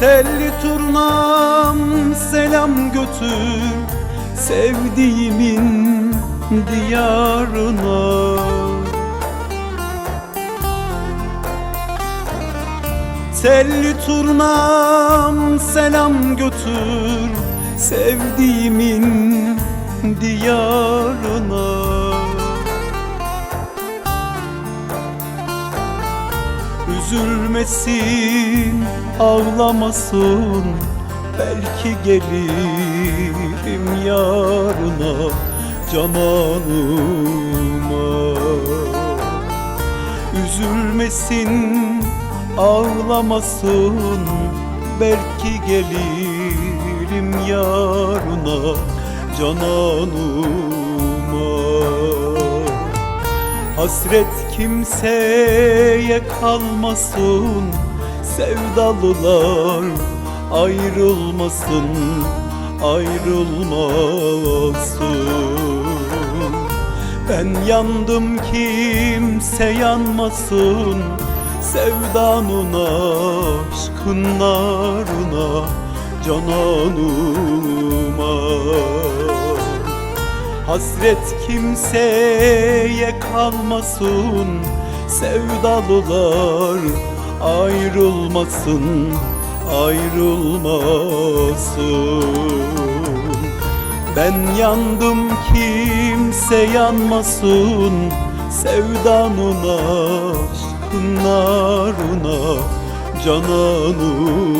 Telli turnam selam götür Sevdiğimin diyarına. Telli turnam selam götür Sevdiğimin diyarına Üzülmesin, ağlamasın. Belki gelirim yarına Cananıma. Üzülmesin, ağlamasın. Belki gelirim yarına Cananıma Hasret kimseye kalmasın Sevdalılar ayrılmasın Ayrılmasın. Ben yandım kimse yanmasın Sevdanın aşkın narına Cananıma Hasret kimseye kalmasın Sevdalılar ayrılmasın Ayrılmasın. Ben yandım kimse yanmasın Sevdanın aşkın narına Cananıma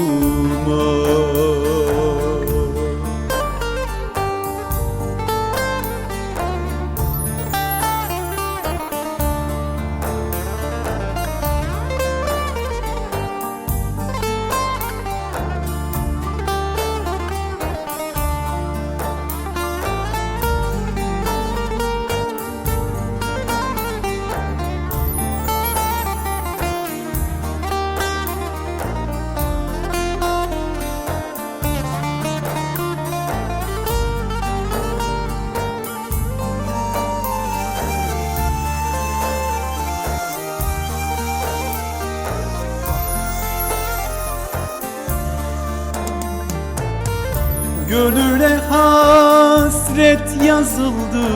Gönüle hasret yazıldı.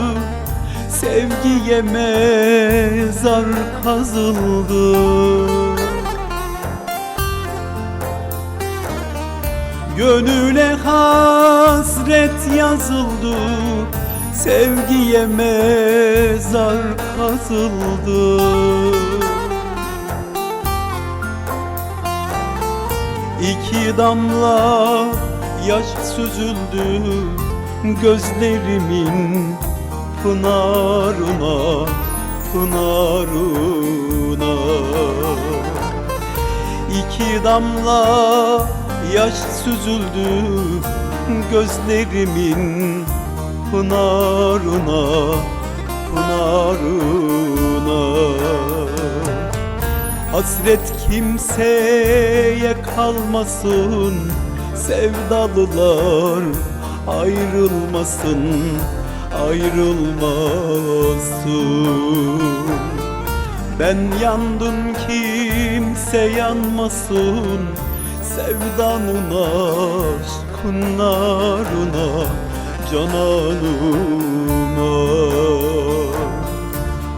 Sevgiye mezar kazıldı. Gönüle hasret yazıldı. Sevgiye mezar kazıldı. İki damla yaş süzüldü gözlerimin pınarına pınarına. İki damla yaş süzüldü gözlerimin pınarına pınarına. Hasret kimseye kalmasın Sevdalılar ayrılmasın Ayrılmasın. Ben yandım kimse yanmasın. Sevdanın aşkın narına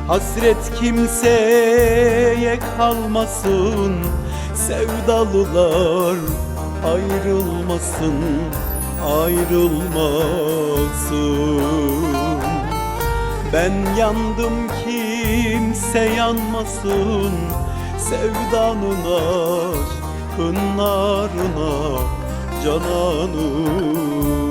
Hasret kimseye kalmasın. Sevdalılar ayrılmasın Ayrılmasın. Ben yandım kimse yanmasın. Sevdanın aşkın narına Cananım